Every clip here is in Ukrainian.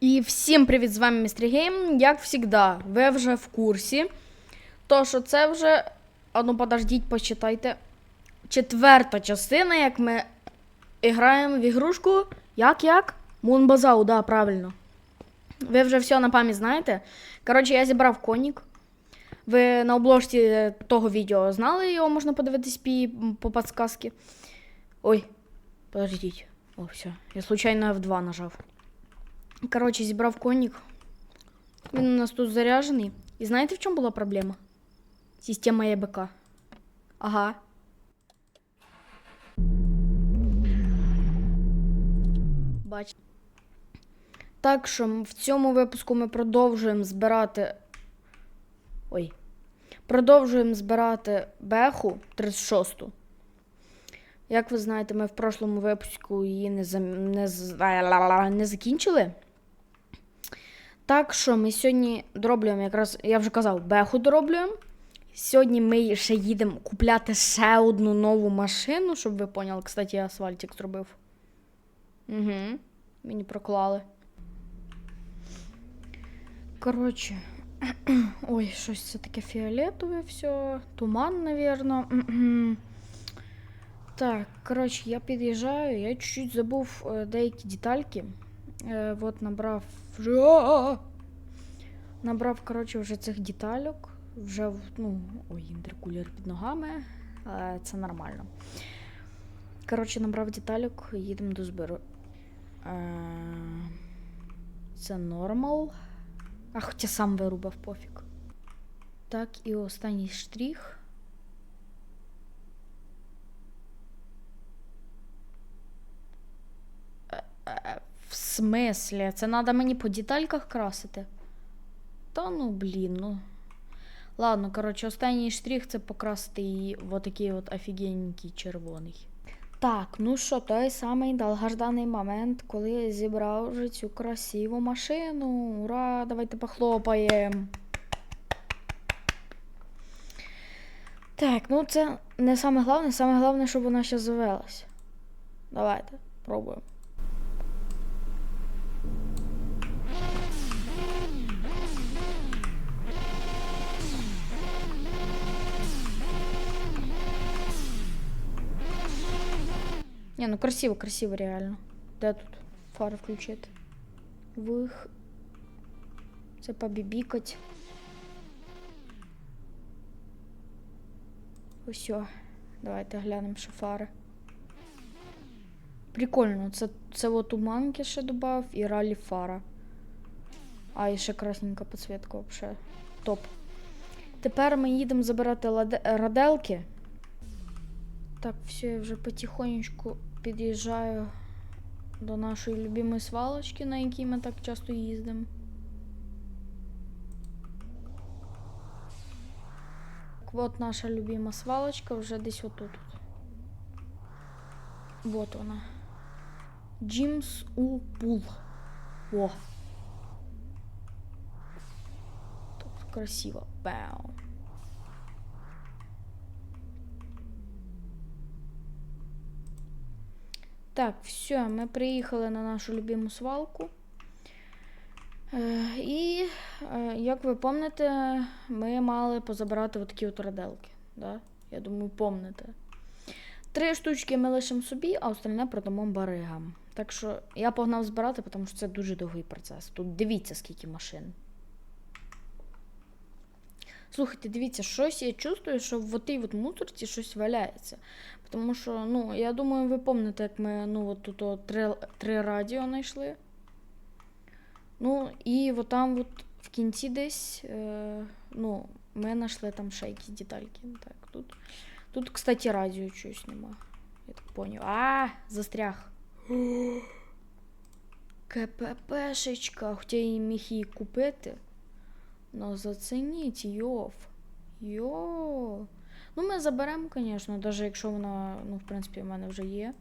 І всім привіт, з вами Містер Гейм. Як завжди, ви вже в курсі. То, що це вже. А ну подождіть, почитайте. Четверта частина, як ми граємо в ігрушку. Як як? Мунбазау, да, правильно. Ви вже все на пам'ять знаєте. Коротше, я зібрав конік. Ви на обложці того відео знали, його можна подивитись по подсказці. Ой, подождіть. О, все. Я случайно F2 нажав. Коротше, зібрав конік. Він у нас тут заряджений. І знаєте, в чому була проблема? Система ЄБК. Ага. Бач. Так що в цьому випуску ми продовжуємо збирати. Ой. Продовжуємо збирати беху 36-ту. Як ви знаєте, ми в прошлому випуску її не, зам... не, не закінчили. Так що ми сьогодні дороблюємо якраз, я вже казав, беху дороблюємо. Сьогодні ми ще їдемо купляти ще одну нову машину, щоб ви поняли. Кстати, я асфальтик зробив. Угу. Мені проклали. Коротше. Ой, щось це таке фіолетове все. Туман, напевно. Так, коротше, я під'їжджаю, я чуть-чуть забув е, деякі детальки. Е, от набрав. Набрав, коротше, вже цих детальок. Вже, ну, ой, інтеркулер під ногами. Але це нормально. Коротше, набрав детальок, їдемо до збору. Е, це нормал. А хоча сам вирубав пофіг. Так, і останній штрих. Е, В смислі? Це треба мені по детальках красити? Та ну блін, ну. Ладно, коротше, останній штрих це покрасити її в отакий от офігенький червоний. Так, ну що, той самий довгожданий момент, коли я зібрав вже цю красиву машину. Ура! Давайте похлопаємо. Так, ну це не саме головне, саме головне, щоб вона ще завелась. Давайте, пробуємо. Не, ну красиво, красиво реально. Де тут фари включити? Вих. Це побібікать. Ось. Давайте глянемо, що фари. Прикольно, це, це от туманки ще додав і ралі фара. А, і ще красненька підсвітка взагалі. Топ. Тепер ми їдемо забирати раделки. Так, все, я вже потихонечку під'їжджаю до нашої любимої свалочки, на якій ми так часто їздимо. Так, от наша любима свалочка вже десь отут. Вот вона. Джимс у пул. О. Тут красиво. Бау. Так, все, ми приїхали на нашу любиму свалку. І, е, як ви пам'ятаєте, ми мали позабирати отакі от раделки. Да? Я думаю, помните. Три штучки ми лишимо собі, а остальне продамо баригам. Так що я погнав збирати, тому що це дуже довгий процес. Тут дивіться, скільки машин. Слухайте, дивіться, щось я чувствую, що в отій от мусорці щось валяється. Тому що, ну, я думаю, ви пам'ятаєте, як ми ну, от тут от три, три радіо знайшли. Ну, і от там от в кінці десь, е, ну, ми знайшли там ще якісь детальки. Так, тут, тут, кстати, радіо чогось нема. Я так поняв. А, застряг. КППшечка, хоча я міг її купити. Ну, зацініть, йов. Йо. Ну, ми заберемо, звісно, навіть якщо вона, ну, в принципі, в мене вже є.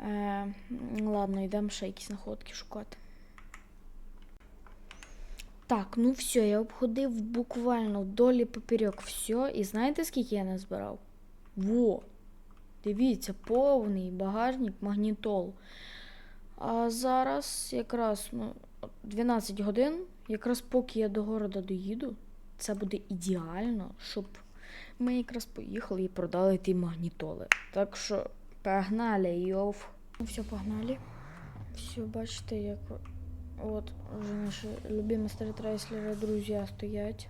Е, ладно, йдемо ще якісь находки шукати. Так, ну все, я обходив буквально вдолі поперек все. І знаєте, скільки я не збирав? Во! Дивіться, повний багажник магнітол. А зараз якраз ну, 12 годин. Якраз поки я до города доїду, це буде ідеально, щоб ми якраз поїхали і продали ті магнітоли. Так що погнали, йов. Ну все, погнали. Все, бачите, як от вже наші любимі старітрейслери, друзі стоять.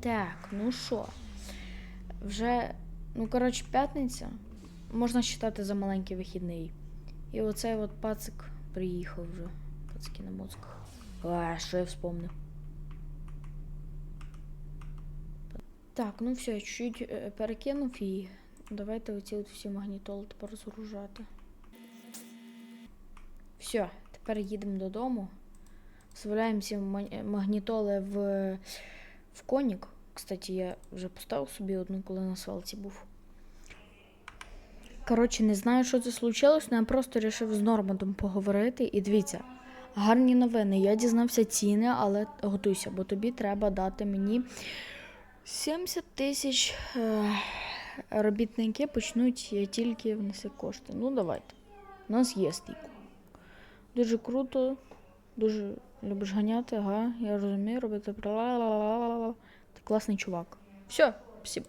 Так, ну що? Вже, ну коротше, п'ятниця. Можна вважати за маленький вихідний. І оцей от пацик приїхав вже. Пацики на моцках. А, що я вспомнив. Так, ну все, я чуть-чуть е, перекинув і давайте оці всі магнітоли тепер розгружати. Все, тепер їдемо додому. Вставляємо всі магнітоли в, в конік. Кстати, я вже поставив собі одну, коли на свалці був. Коротше, не знаю, що це случилось, але я просто вирішив з Нормандом поговорити. І дивіться, гарні новини. Я дізнався ціни, але готуйся, бо тобі треба дати мені 70 тисяч е, робітники почнуть тільки внеси кошти. Ну, давайте. У нас є стійко. Дуже круто, дуже любиш ганяти, ага, я розумію, робити. Ти класний чувак. Все, спасибо.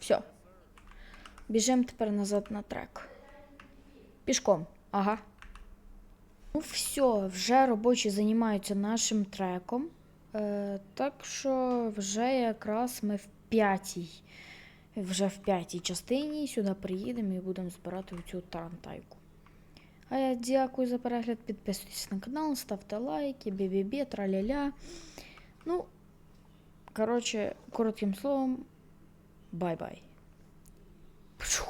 Все. Біжимо тепер назад на трек. Пішком. Ага. Ну, все, вже робочі займаються нашим треком. Е, так що вже якраз ми в п'ятій. Вже в п'ятій частині сюди приїдемо і будемо збирати цю тарантайку. А я дякую за перегляд. Підписуйтесь на канал, ставте лайки, бі-бі-бі, траля-ля. Ну, коротше, коротким словом, бай-бай. Пшух.